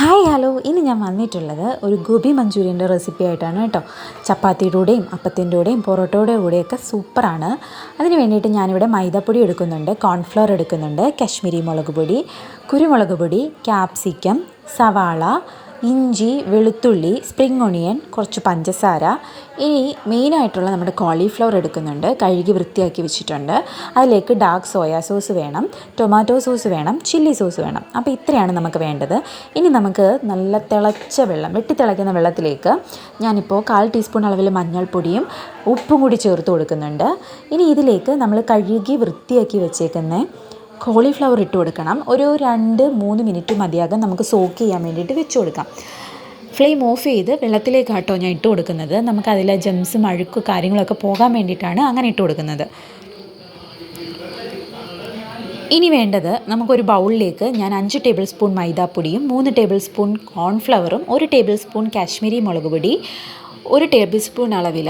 Hi hello ഇന്ന് ഞാൻ വന്നിട്ടുള്ളത് ഒരു ഗോബി മഞ്ചൂരിയന്റെ റെസിപ്പി ആയിട്ടാണ് കേട്ടോ. ചപ്പാത്തിയുടെ കൂടെയും അപ്പത്തിന്റെ കൂടെയും പൊറോട്ടയുടെ കൂടെയൊക്കെ സൂപ്പറാണ്. അതിന് വേണ്ടിയിട്ട് ഞാനിവിടെ മൈദപ്പൊടി എടുക്കുന്നുണ്ട് കോൺഫ്ലവർ എടുക്കുന്നുണ്ട് കാശ്മീരി മുളക് പൊടി കുരുമുളക് പൊടി ക്യാപ്സിക്കം സവാള ഇഞ്ചി വെളുത്തുള്ളി സ്പ്രിംഗ് ഒണിയൻ കുറച്ച് പഞ്ചസാര. ഇനി മെയിനായിട്ടുള്ള നമ്മുടെ കോളിഫ്ലവർ എടുക്കുന്നുണ്ട്. കഴുകി വൃത്തിയാക്കി വെച്ചിട്ടുണ്ട്. അതിലേക്ക് ഡാർക്ക് സോയാ സോസ് വേണം. ടൊമാറ്റോ സോസ് വേണം. ചില്ലി സോസ് വേണം. അപ്പോൾ ഇത്രയാണ് നമുക്ക് വേണ്ടത്. ഇനി നമുക്ക് നല്ല തിളച്ച വെള്ളം വെട്ടി തിളയ്ക്കുന്ന വെള്ളത്തിലേക്ക് ഞാനിപ്പോൾ കാൽ ടീസ്പൂൺ അളവിൽ മഞ്ഞൾപ്പൊടിയും ഉപ്പും കൂടി ചേർത്ത് കൊടുക്കുന്നുണ്ട്. ഇനി ഇതിലേക്ക് നമ്മൾ കഴുകി വൃത്തിയാക്കി വെച്ചേക്കുന്ന കോളിഫ്ലവർ ഇട്ട് കൊടുക്കണം. ഒരു രണ്ട് മൂന്ന് മിനിറ്റ് മതിയാകും നമുക്ക് സോക്ക് ചെയ്യാൻ വേണ്ടിയിട്ട് വെച്ച് കൊടുക്കാം. ഫ്ലെയിം ഓഫ് ചെയ്ത് വെള്ളത്തിലേക്ക് കേട്ടോ ഞാൻ ഇട്ട് കൊടുക്കുന്നത്. നമുക്ക് അതിലെ ജംസും അഴുക്കും കാര്യങ്ങളൊക്കെ പോകാൻ വേണ്ടിയിട്ടാണ് അങ്ങനെ ഇട്ട് കൊടുക്കുന്നത്. ഇനി വേണ്ടത് നമുക്കൊരു ബൗളിലേക്ക് ഞാൻ അഞ്ച് ടേബിൾ സ്പൂൺ മൈദാപ്പൊടിയും മൂന്ന് ടേബിൾ സ്പൂൺ കോൺഫ്ലവറും ഒരു ടേബിൾ സ്പൂൺ കാശ്മീരി മുളക് പൊടി ഒരു ടേബിൾ സ്പൂൺ അളവിൽ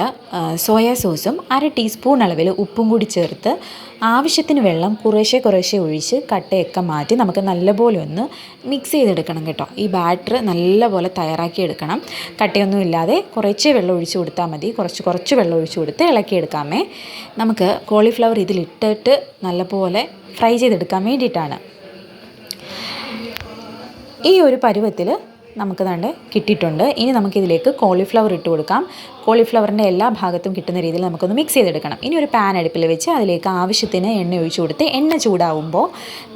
സോയാ സോസും അര ടീസ്പൂൺ അളവിൽ ഉപ്പും കൂടി ചേർത്ത് ആവശ്യത്തിന് വെള്ളം കുറേശ്ശെ കുറേശ്ശെ ഒഴിച്ച് കട്ടയൊക്കെ മാറ്റി നമുക്ക് നല്ലപോലെ ഒന്ന് മിക്സ് ചെയ്തെടുക്കണം കേട്ടോ. ഈ ബാറ്റർ നല്ലപോലെ തയ്യാറാക്കി എടുക്കണം കട്ടയൊന്നും ഇല്ലാതെ കുറച്ച് വെള്ളം ഒഴിച്ച് കൊടുത്താൽ മതി. കുറച്ച് കുറച്ച് വെള്ളം ഒഴിച്ച് കൊടുത്ത് ഇളക്കിയെടുക്കാമേ. നമുക്ക് കോളിഫ്ലവർ ഇതിലിട്ടിട്ട് നല്ലപോലെ ഫ്രൈ ചെയ്തെടുക്കാൻ വേണ്ടിയിട്ടാണ്. ഈ ഒരു പരുവത്തിൽ നമുക്ക് തണ്ട് കിട്ടിയിട്ടുണ്ട്. ഇനി നമുക്കിതിലേക്ക് കോളിഫ്ലവർ ഇട്ട് കൊടുക്കാം. കോളിഫ്ലവറിന്റെ എല്ലാ ഭാഗത്തും കിട്ടുന്ന രീതിയിൽ നമുക്കൊന്ന് മിക്സ് ചെയ്തെടുക്കണം. ഇനി ഒരു പാൻ അടുപ്പിൽ വെച്ച് അതിലേക്ക് ആവശ്യത്തിന് എണ്ണ ഒഴിച്ചു കൊടുത്ത് എണ്ണ ചൂടാവുമ്പോൾ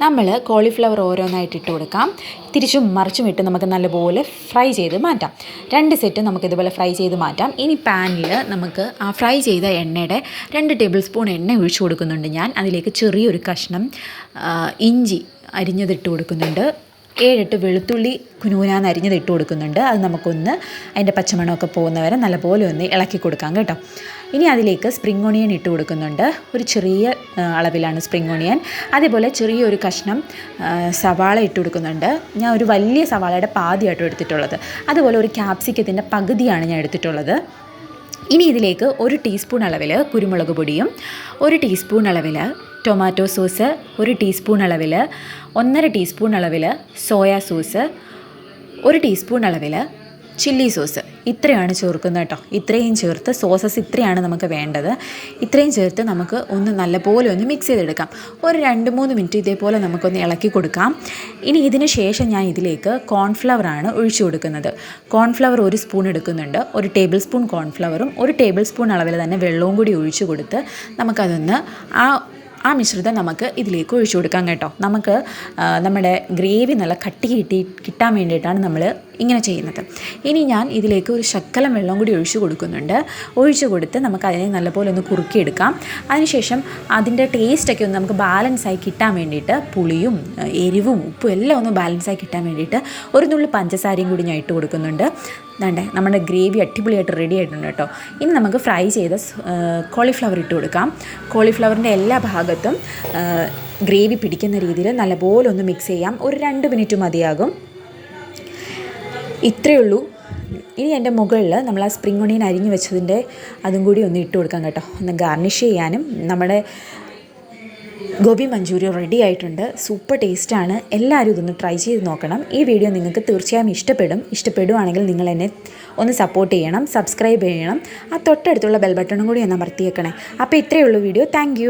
നമ്മൾ കോളിഫ്ലവർ ഓരോന്നായിട്ട് ഇട്ട് കൊടുക്കാം. തിരിച്ചും മറിച്ചും ഇട്ട് നമുക്ക് നല്ലപോലെ ഫ്രൈ ചെയ്ത് മാറ്റാം. രണ്ട് സെറ്റ് നമുക്ക് ഇതുപോലെ ഫ്രൈ ചെയ്ത് മാറ്റാം. ഇനി പാനിൽ നമുക്ക് ആ ഫ്രൈ ചെയ്ത എണ്ണയുടെ രണ്ട് ടേബിൾ സ്പൂൺ എണ്ണ ഒഴിച്ചു കൊടുക്കുന്നുണ്ട് ഞാൻ. അതിലേക്ക് ചെറിയൊരു കഷ്ണം ഇഞ്ചി അരിഞ്ഞതിട്ട് കൊടുക്കുന്നുണ്ട്. ഏഴെട്ട് വെളുത്തുള്ളി കുനൂനാന്ന് അരിഞ്ഞത് ഇട്ട് കൊടുക്കുന്നുണ്ട്. അത് നമുക്കൊന്ന് അതിന്റെ പച്ചമണമൊക്കെ പോകുന്നവരെ നല്ലപോലെ ഒന്ന് ഇളക്കി കൊടുക്കാം കേട്ടോ. ഇനി അതിലേക്ക് സ്പ്രിംഗ് ഓണിയൻ ഇട്ട് കൊടുക്കുന്നുണ്ട്. ഒരു ചെറിയ അളവിലാണ് സ്പ്രിംഗ് ഓണിയൻ അതേപോലെ ചെറിയൊരു കഷ്ണം സവാള ഇട്ട് കൊടുക്കുന്നുണ്ട്. ഞാൻ ഒരു വലിയ സവാളയുടെ പാതിയായിട്ട് എടുത്തിട്ടുള്ളത്. അതുപോലെ ഒരു ക്യാപ്സിക്കത്തിന്റെ പകുതിയാണ് ഞാൻ എടുത്തിട്ടുള്ളത്. ഇനി ഇതിലേക്ക് ഒരു ടീസ്പൂൺ അളവിൽ കുരുമുളക് പൊടിയും ഒരു ടീസ്പൂൺ അളവിൽ ടൊമാറ്റോ സോസ് ഒരു ടീസ്പൂൺ അളവിൽ ഒന്നര ടീസ്പൂൺ അളവിൽ സോയാ സോസ് ഒരു ടീസ്പൂൺ അളവിൽ ചില്ലി സോസ് ഇത്രയാണ് ചേർക്കുന്നത് കേട്ടോ. ഇത്രയും ചേർത്ത് സോസസ് ഇത്രയാണ് നമുക്ക് വേണ്ടത്. ഇത്രയും ചേർത്ത് നമുക്ക് ഒന്ന് നല്ലപോലെ ഒന്ന് മിക്സ് ചെയ്തെടുക്കാം. ഒരു രണ്ട് മൂന്ന് മിനിറ്റ് ഇതേപോലെ നമുക്കൊന്ന് ഇളക്കി കൊടുക്കാം. ഇനി ഇതിന് ശേഷം ഞാൻ ഇതിലേക്ക് കോൺഫ്ലവറാണ് ഒഴിച്ചു കൊടുക്കുന്നത്. കോൺഫ്ലവർ ഒരു സ്പൂൺ എടുക്കുന്നുണ്ട്. ഒരു ടേബിൾ സ്പൂൺ കോൺഫ്ലവറും ഒരു ടേബിൾ സ്പൂൺ അളവിൽ തന്നെ വെള്ളവും കൂടി ഒഴിച്ചു കൊടുത്ത് നമുക്കതൊന്ന് ആ ആ മിശ്രിതം നമുക്ക് ഇതിലേക്ക് ഒഴിച്ചു കൊടുക്കാം കേട്ടോ. നമുക്ക് നമ്മുടെ ഗ്രേവി നല്ല കട്ടി കിട്ടി കിട്ടാൻ വേണ്ടിയിട്ടാണ് നമ്മൾ ഇങ്ങനെ ചെയ്യുന്നത്. ഇനി ഞാൻ ഇതിലേക്ക് ഒരു ശക്കലം വെള്ളം കൂടി ഒഴിച്ചു കൊടുക്കുന്നുണ്ട്. ഒഴിച്ചു കൊടുത്ത് നമുക്ക് അതിനെ നല്ലപോലെ ഒന്ന് കുറുക്കിയെടുക്കാം. അതിനുശേഷം അതിന്റെ ടേസ്റ്റൊക്കെ ഒന്ന് നമുക്ക് ബാലൻസായി കിട്ടാൻ വേണ്ടിയിട്ട് പുളിയും എരിവും ഉപ്പും എല്ലാം ഒന്ന് ബാലൻസായി കിട്ടാൻ വേണ്ടിയിട്ട് ഒരു നുള്ളി പഞ്ചസാരയും കൂടി ഞാൻ ഇട്ട് കൊടുക്കുന്നുണ്ട്. വേണ്ടേ നമ്മുടെ ഗ്രേവി അടിപൊളിയായിട്ട് റെഡി ആയിട്ടുണ്ട് കേട്ടോ. ഇനി നമുക്ക് ഫ്രൈ ചെയ്ത കോളിഫ്ലവർ ഇട്ട് കൊടുക്കാം. കോളിഫ്ലവറിന്റെ എല്ലാ ഭാഗത്തും ഗ്രേവി പിടിക്കുന്ന രീതിയിൽ നല്ലപോലെ ഒന്ന് മിക്സ് ചെയ്യാം. ഒരു രണ്ട് മിനിറ്റ് മതിയാകും. ഇത്രയേ ഉള്ളൂ. ഇനി എന്റെ മുകളിൽ നമ്മൾ ആ സ്പ്രിംഗ് ഒണിയൻ അരിഞ്ഞു വെച്ചതിന്റെ അതും കൂടി ഒന്ന് ഇട്ട് കൊടുക്കാം കേട്ടോ. ഒന്ന് ഗാർണിഷ് ചെയ്യാനും നമ്മുടെ ഗോബി മഞ്ചൂരിയൻ റെഡി ആയിട്ടുണ്ട്. സൂപ്പർ ടേസ്റ്റാണ് എല്ലാവരും ഇതൊന്ന് ട്രൈ ചെയ്ത് നോക്കണം. ഈ വീഡിയോ നിങ്ങൾക്ക് തീർച്ചയായും ഇഷ്ടപ്പെടും. ഇഷ്ടപ്പെടുവാണെങ്കിൽ നിങ്ങൾ എന്നെ ഒന്ന് സപ്പോർട്ട് ചെയ്യണം സബ്സ്ക്രൈബ് ചെയ്യണം. ആ തൊട്ടടുത്തുള്ള ബെൽ ബട്ടണും കൂടി ഒന്ന് അമർത്തിയേക്കണേ. അപ്പോൾ ഇത്രയേ ഉള്ളൂ വീഡിയോ താങ്ക്